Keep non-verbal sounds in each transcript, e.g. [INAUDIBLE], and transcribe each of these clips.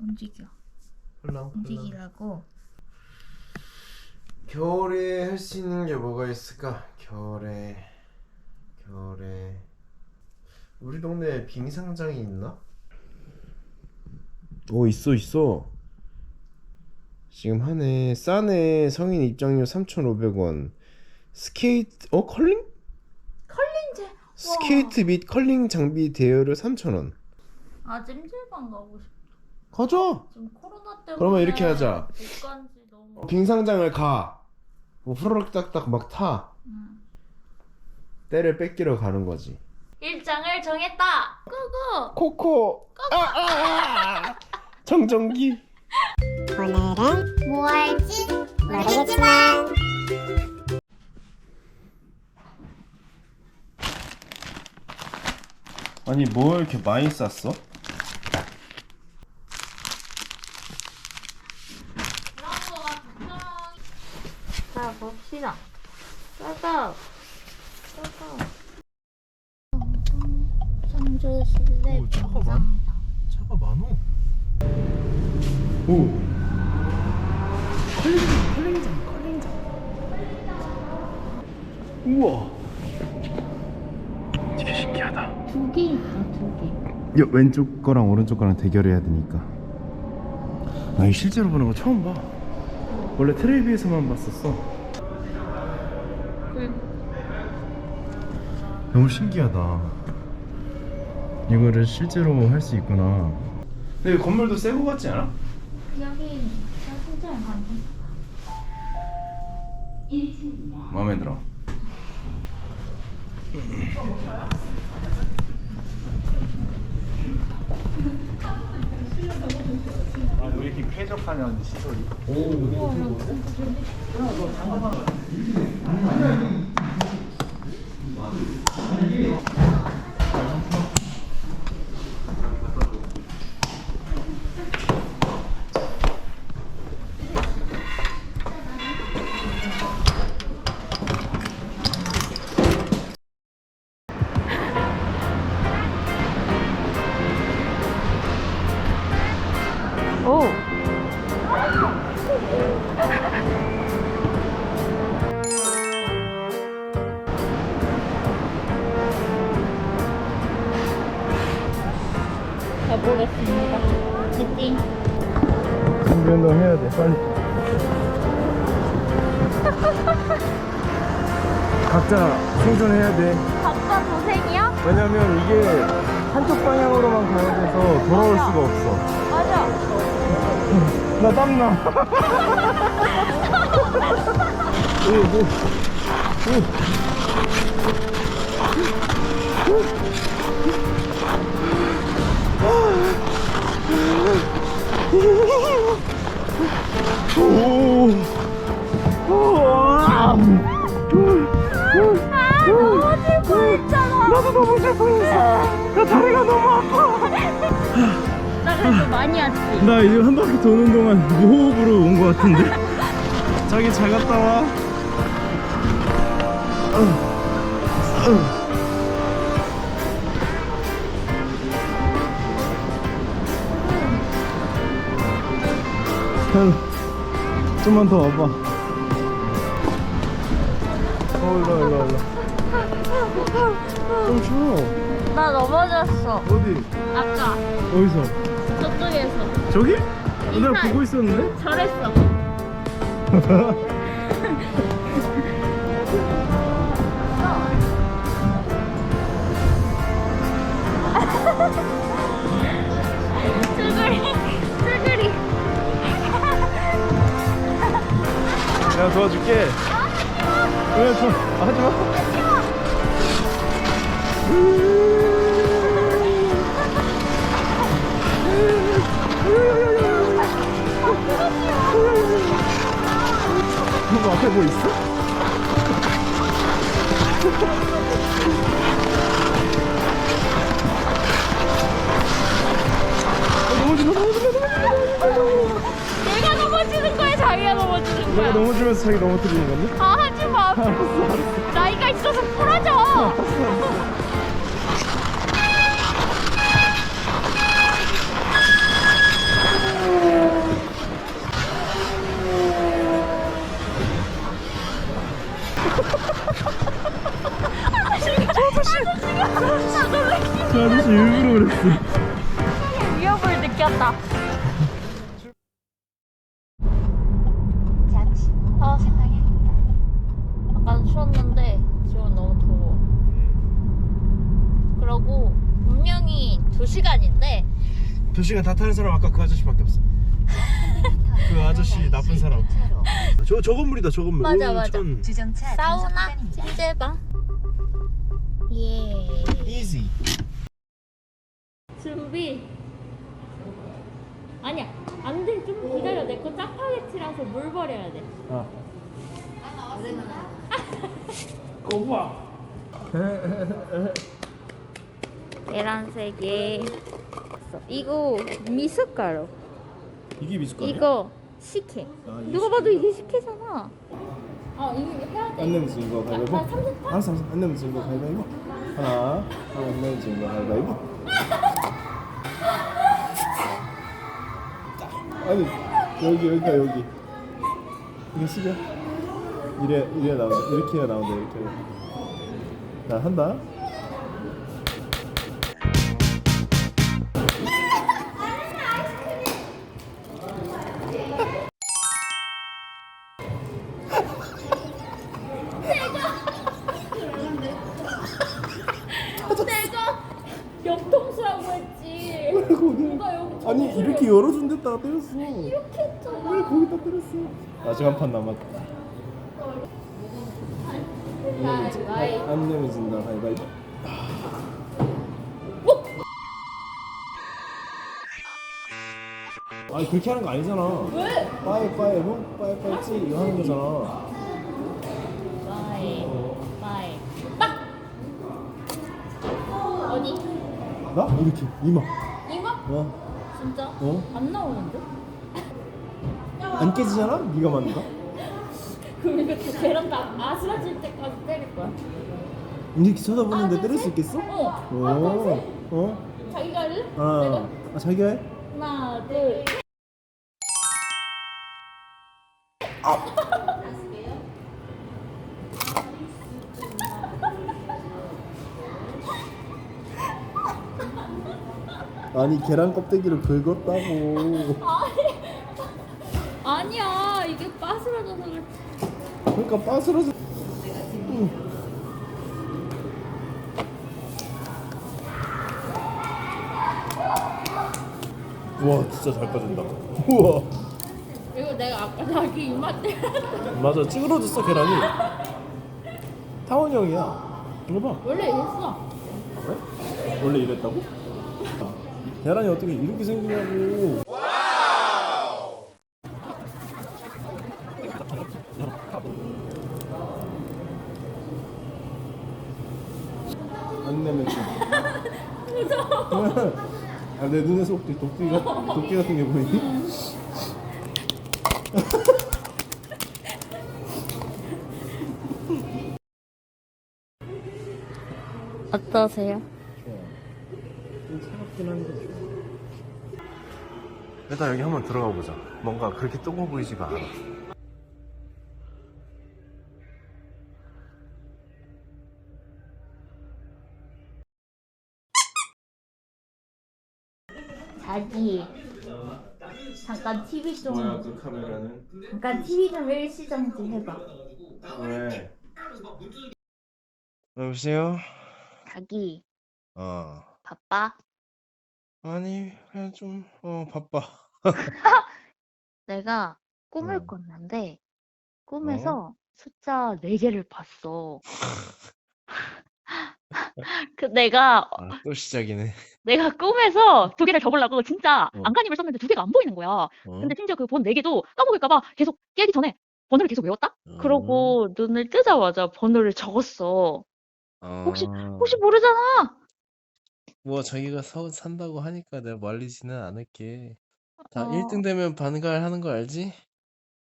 움직여. 헐렁 움직이라고. 겨울에 할 수 있는 게 뭐가 있을까? 겨울에 겨울에 우리 동네에 빙상장이 있나? 오 있어 있어 지금 하네 싸네 성인 입장료 3,500원 스케이트 어 컬링? 컬링제. 스케이트 및 컬링 장비 대여료 3,000원 아 찜질방 가고 싶어. 가자 지금 코로나 때문에. 그러면 이렇게 하자. 못 간지 너무. 어, 빙상장을 가 뭐, 후루룩 딱딱 막타 응. 때를 뺏기러 가는 거지 일정을 정했다. 고고. 코코 아, 아, 아. 정전기 오늘은 뭐 할지 모르겠지만 아니 뭘 이렇게 많이 쌌어? 자 봅시다. 짜자. 짜자. 실내 오, 차가 빙상장. 차가 많어. 오. 컬링장 컬링장 컬링장. 우와. 되게 신기하다. 두개 있다 두 개. 요 왼쪽 거랑 오른쪽 거랑 대결해야 되니까. 나 이 실제로 보는 거 처음 봐. 원래 텔레비에서만 봤었어. 너무 신기하다 이거를 실제로 할 수 있구나 근데 건물도 새거 같지 않아? 여기 진짜 많이. 마음에 들어 아, 왜 이렇게 쾌적하냐 시설이 오. 가보겠습니다. 채팅. 준비 운동 해야 돼 빨리 각자 생존해야 돼 각자 도생이야? 왜냐면 이게 한쪽 방향으로만 가야 돼서 돌아올 수가 없어 맞아. [LAUGHS] 나 땀나 [LAUGHS] 오, 오. 오. 오. 슬퍼했어. 나. 나 이제 한 바퀴 도는 동안 무호흡으로 온 것 같은데. 자기 잘 갔다 와. 좀만 더 와봐. 어, 일로, 일로, 일로. 좀 추워. 나 넘어졌어. 어디? 아까 어디서? 저쪽에서 저기? 이사- 보고 있었는데? 저랬어. [LAUGHS] 내가 도와줄게. 왜 저, 하지 마. 너 앞에 뭐 있어? 내가. 넘어지면서 자기 넘어뜨리는 건데? 아, 하지 마. 나이가 있어서 풀어줘. [LAUGHS] 2시간인데 두 시간 다 타는 사람 아까 그 아저씨밖에 없어. [LAUGHS] 그 아저씨 나쁜 사람. 저 저 건물이다 저 건물. 맞아, 맞아. 온천. 주정차 사우나 찜질방 예 이지. 준비 아니야 안돼 좀 기다려 내 거 짜파게티라서 물 버려야 돼 아. 꼬마. [LAUGHS] 계란 3개 이거 미숫가루. 이게 미숫가루? 이거 식혜. 아, 누가 봐도 이게 식혜잖아. 아 이거 해야 돼? 안 내면 지는 거 가위바위보? 아? 알았어 알았어. 안 내면 지는 거 가위바위보. 하나 안 내면 지는 거 가위바위보. 아니 여기 여기가 여기. 이게 시려 이래 이래 나온다. 이렇게 해야 나온다 이렇게. 나 한다 내가 옆통수라고 했지. 누가 여기 아니 이렇게 열어준 데다가 때렸어. 이렇게 했잖아. 왜 거기다 때렸어? 아직 한판 남았다. 안 내면 진다. 가위바위보 아니 그렇게 하는 거 아니잖아. 왜? 빠이 빠이 형 빠이 빠이 찌 이거 하는 거잖아 나 이렇게 이마 이거? 어? 진짜? 어? 안 나오는데? 안 깨지잖아? 네가 거? 그럼 이거 다 계란 다 아스라질 때까지 때릴 거야 이렇게 쳐다보는데 아, 때릴 수? 있겠어? 어 오, 하나 둘셋 어? 자기가 할래? 아, 내가 아 자기가 해? 하나 둘 아 니 계란 껍데기를 긁었다고. 아니야. 이게 빠스라져서 그래. 그러니까 빠스러져. 우와 진짜 잘 빠진다. 우와. 이거 내가 아까 자기 이마 때 맞아 찌그러졌어 계란이. 타원 형이야. 이거 봐. 원래 이랬어. 그래? 원래 이랬다고? [LAUGHS] 계란이 어떻게 이렇게 생기냐고. 안 내면 지 무서워. 아, 내 눈에서 혹시 도끼가, 도끼 같은 게 보이니? 어떠세요? 좀 차갑긴 한데 일단 여기 한번 들어가 보자 뭔가 그렇게 뜨거워 보이지가 않아 자기 잠깐 TV 좀그 카메라는? 잠깐 TV 좀 일시 정지 해봐 왜? 여보세요? 자기 어 바빠? 아니 그냥 좀 어 바빠 [LAUGHS] 내가 꿈을 어. 꿨는데 꿈에서 숫자 4개를 봤어 [LAUGHS] 그 내가 아, 또 시작이네 내가 꿈에서 두 개를 접으려고 진짜 어. 안간힘을 썼는데 두 개가 안 보이는 거야 어? 근데 심지어 그번네 개도 까먹을까 봐 계속 깨기 전에 번호를 계속 외웠다? 어. 그러고 눈을 뜨자마자 번호를 적었어. 혹시- 아, 혹시 모르잖아. 뭐 자기가 사, 산다고 하니까 내가 말리지는 않을게 다 어. 1등 되면 반갈 하는 거 알지?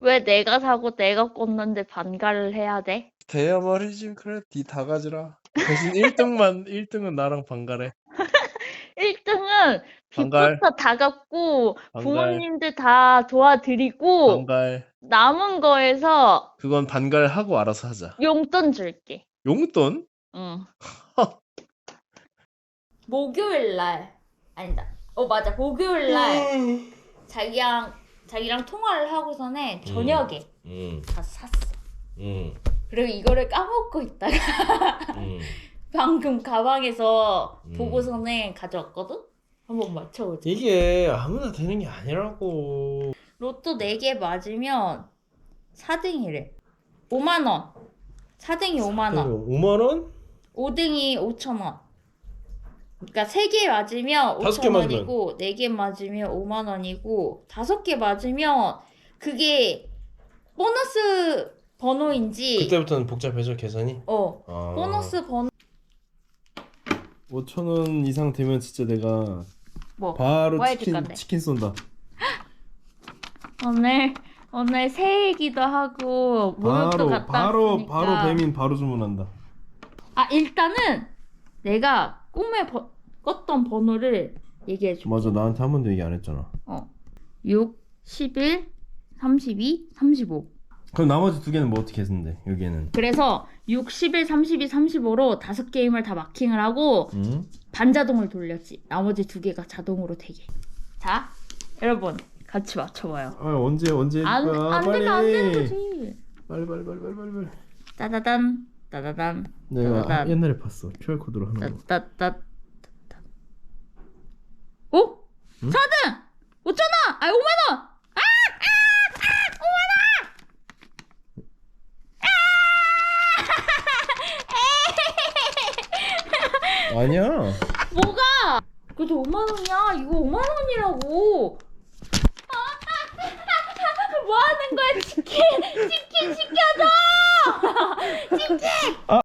왜 내가 사고 내가 꽂는데 반갈을 해야 돼? 돼야 말이지 그래 니다 가지라 대신 1등만 1등은 [LAUGHS] 나랑 반갈해 1등은 [LAUGHS] 반갈. 빚부터 다 갚고 반갈. 부모님들 다 도와드리고 반갈 남은 거에서 그건 반갈하고 알아서 하자 용돈 줄게. 용돈? 응. [LAUGHS] 목요일 날 아니다. 어 맞아 목요일 날 자기랑 자기랑 통화를 하고서는 저녁에 응, 가서 샀어. 응, 그리고 이거를 까먹고 있다가 응. [LAUGHS] 방금 가방에서 음. 보고서는 가져왔거든. 한번 맞춰보자. 이게 아무나 되는 게 아니라고. 로또 4개 맞으면 4등이래. 5만 원. 4등이 5만 원. 5만 원? 5등이 5천 원. 그러니까 3개 맞으면 다섯 개 5천 맞으면? 원이고 4개 맞으면 5만 원이고 5개 맞으면 그게 보너스 번호인지 그때부터는 복잡해져 계산이. 어 아. 보너스 번호 5천 원 이상 되면 진짜 내가 뭐 바로 치킨 건데? 치킨 쏜다. 오늘 오늘 새해기도 하고 바로 갔다 바로 왔으니까 바로 배민 바로 주문한다. 아 일단은 내가 꿈에 버, 꿨던 번호를 얘기해 줘. 맞아 나한테 한 번도 얘기 안 했잖아. 어. 6, 11, 32, 35. 그럼 나머지 두 개는 뭐 어떻게 했는데 여기에는? 그래서 6, 11, 32, 35로 다섯 게임을 다 마킹을 하고 응? 반자동을 돌렸지. 나머지 두 개가 자동으로 되게. 자, 여러분 같이 맞춰봐요. 아 언제 언제 해줄 안, 거야? 안 빨리. 되면 안 되는 거지. 빨리 빨리 빨리 빨리 빨리 빨리. 따다단, 따다단, 내가 따다단, 옛날에 봤어 QR 코드로 하는 거. 따따따. 오? 4등! 5천원! 아, 5만원! [LAUGHS] 아니야. 뭐가? 그래도 5만 원이야. 이거 5만 원이라고. [LAUGHS] 뭐 하는 거야? 치킨, 치킨 进进。